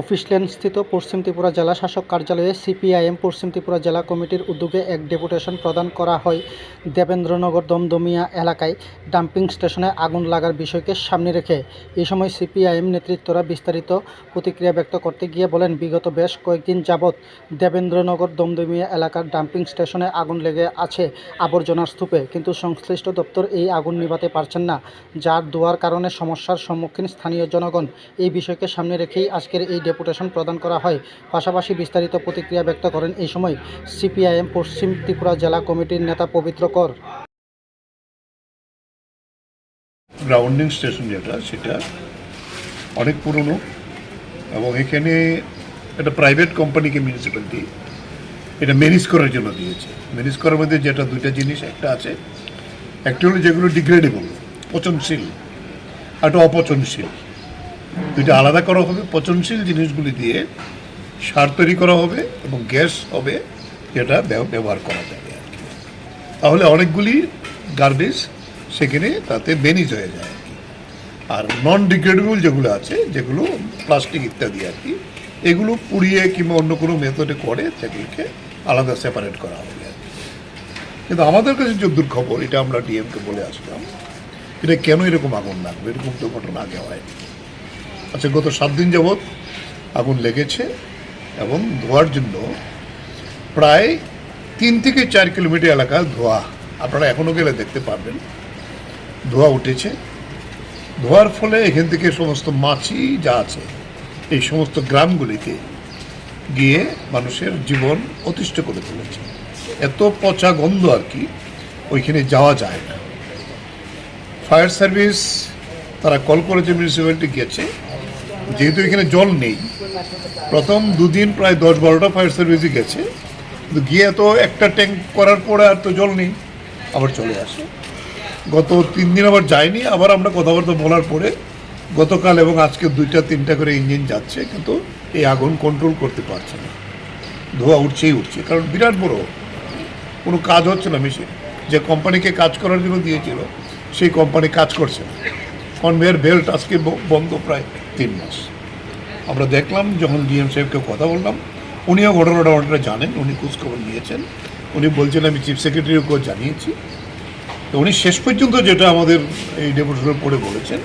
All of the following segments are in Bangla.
অফিস স্থিত পশ্চিম ত্রিপুরা জেলা শাসক কার্যালয়ে সিপিআইএম পশ্চিম ত্রিপুরা জেলা কমিটির উদ্যোগে এক ডেপুটেশন প্রদান করা হয় দেবেন্দ্রনগর দমদমিয়া এলাকায় ডাম্পিং স্টেশনে আগুন লাগার বিষয়কে সামনে রেখে। এই সময় সিপিআইএম নেতৃত্বরা বিস্তারিত প্রতিক্রিয়া ব্যক্ত করতে গিয়ে বলেন, বিগত বেশ কয়েকদিন যাবৎ দেবেন্দ্রনগর দমদমিয়া এলাকার ডাম্পিং স্টেশনে আগুন লেগে আছে আবর্জনার স্তূপে। কিন্তু সংশ্লিষ্ট দপ্তর এই আগুন নিভাতে পারছেন না, যার দোয়ার কারণে সমস্যার সম্মুখীন স্থানীয় জনগণ। এই বিষয়কে সামনে রেখেই আজকের এই ডেপুটেশন প্রদান করা হয়। পাশাপাশি বিস্তারিত প্রতিক্রিয়া ব্যক্ত করেন এই সময় সিপিআইএম পশ্চিম ত্রিপুরা জেলা কমিটির নেতা পবিত্র কর। গ্রাউন্ডিং স্টেশন যেটা, সেটা অনেক পুরনো এবং এখানে একটা প্রাইভেট কোম্পানিকে মিউনিসিপ্যালিটি এটা ম্যানেজ করার জন্য দিয়েছে। ম্যানেজ করার মধ্যে যেটা দুইটা জিনিস, একটা আছে, একটা হলো যেগুলো ডিগ্রেডেবল পচনশীল, আর একটা অপচনশীল। দুইটা আলাদা করা হবে, পচনশীল জিনিসগুলি দিয়ে সার তৈরি করা হবে এবং গ্যাস হবে যেটা ব্যবহার করা যাবে আর কি। তাহলে অনেকগুলি গার্বেজ সেখানে তাতে বেনিজ হয়ে যায় আর কি। আর নন ডিগ্রেডেবল যেগুলো আছে, যেগুলো প্লাস্টিক ইত্যাদি আর কি, এগুলো পুড়িয়ে কিংবা অন্য কোনো মেথডে করে, সেগুলিকে আলাদা সেপারেট করা হবে আর কি। কিন্তু আমাদের কাছে যদ্দূর খবর এটা আমরা ডিএমকে বলে আসলাম, এটা কেন এরকম আগুন লাগবে? এরকম তো ঘটনা আগে হয়নি। আচ্ছা গত সাত দিন যাবৎ আগুন লেগেছে এবং ধোয়ার জন্য প্রায় তিন থেকে চার কিলোমিটার এলাকা ধোয়া। আপনারা এখনও গেলে দেখতে পারবেন। ধোয়া উঠেছে। ধোয়ার ফলে এখান থেকে সমস্ত মাছি যা আছে, এই সমস্ত গ্রামগুলিতে গিয়ে মানুষের জীবন অতিষ্ঠ করে তুলেছে। এত পচা গন্ধ আর কি ওইখানে যাওয়া যায় না। ফায়ার সার্ভিস, তারা কল করেছে মিউনিসিপ্যালিটি গেছে। যেহেতু এখানে জল নেই। প্রথম দুদিন প্রায় দশ বারোটা ফায়ার সার্ভিসই গেছে। কিন্তু গিয়ে তো একটা ট্যাঙ্ক করার পরে আর তো জল নেই। আবার চলে আসে। গত তিন দিন আবার যায়নি। আবার আমরা কথাবার্তা বলার পরে গতকাল এবং আজকে দুইটা, তিনটা করে ইঞ্জিন যাচ্ছে, কিন্তু এই আগুন কন্ট্রোল করতে পারছে না। ধোয়া উঠছেই উঠছে। কারণ বিরাট বড়। কোনো কাজ হচ্ছে না মেশিন যে কোম্পানিকে কাজ করার জন্য দিয়েছিল, সেই কোম্পানি কাজ করছে না। কনভেয়ার বেল্ট আজকে বন্ধ প্রায় তিন মাস। আমরা দেখলাম যখন ডিএম সাহেবকে কথা বললাম উনিও ঘটনাটা অনেকটা জানেন উনি খোঁজখবর নিয়েছেন। উনি বলছেন আমি চিফ সেক্রেটারিকেও জানিয়েছি। তো উনি শেষ পর্যন্ত যেটা আমাদের এই ডেপুটেশনের পরে বলেছেন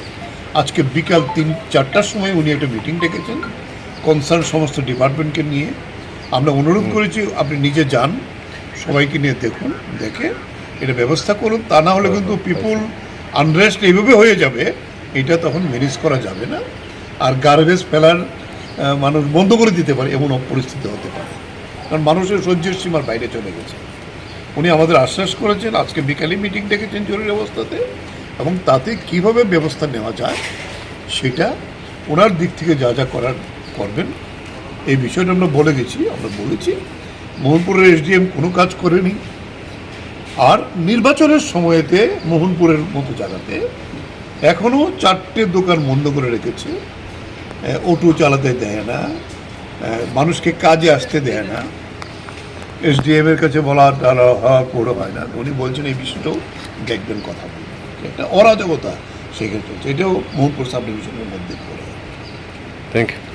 আজকে বিকাল তিন চারটার সময় উনি একটা মিটিং ডেকেছেন কনসার্ন সমস্ত ডিপার্টমেন্টকে নিয়ে। আমরা অনুরোধ করেছি আপনি নিজে যান সবাইকে নিয়ে দেখুন দেখে এটা ব্যবস্থা করুন। তা না হলে কিন্তু পিপুল আনরেস্ট এইভাবে হয়ে যাবে এটা তখন ম্যানেজ করা যাবে না। আর গার্বেজ ফেলার মানুষ বন্ধ করে দিতে পারে এমন পরিস্থিতি হতে পারে। কারণ মানুষের সহ্যের সীমার বাইরে চলে গেছে। উনি আমাদের আশ্বাস করেছেন, আজকে বিকালে মিটিং ডেকেছেন জরুরি অবস্থাতে, এবং তাতে কীভাবে ব্যবস্থা নেওয়া যায় সেটা ওনার দিক থেকে যা যা করার করবেন, এই বিষয়টা আমরা বলে গেছি, আমরা বলেছি, মোহনপুরের এসডিএম কোনো কাজ করেনি। আর নির্বাচনের সময়েতে মোহনপুরের মতো জায়গাতে এখনও চারটে দোকান বন্ধ করে রেখেছে। অটো চালাতে দেয় না মানুষকে কাজে আসতে দেয় না। এসডিএম এর কাছে বলা হওয়া করে হয় না। উনি বলছেন এই বিষয়টাও দেখবেন কথা বলবেন। একটা অরাজকতা, সেক্ষেত্রে এটাও মোহনপুর সাব ডিভিশনের মধ্যে পড়ে। Thank you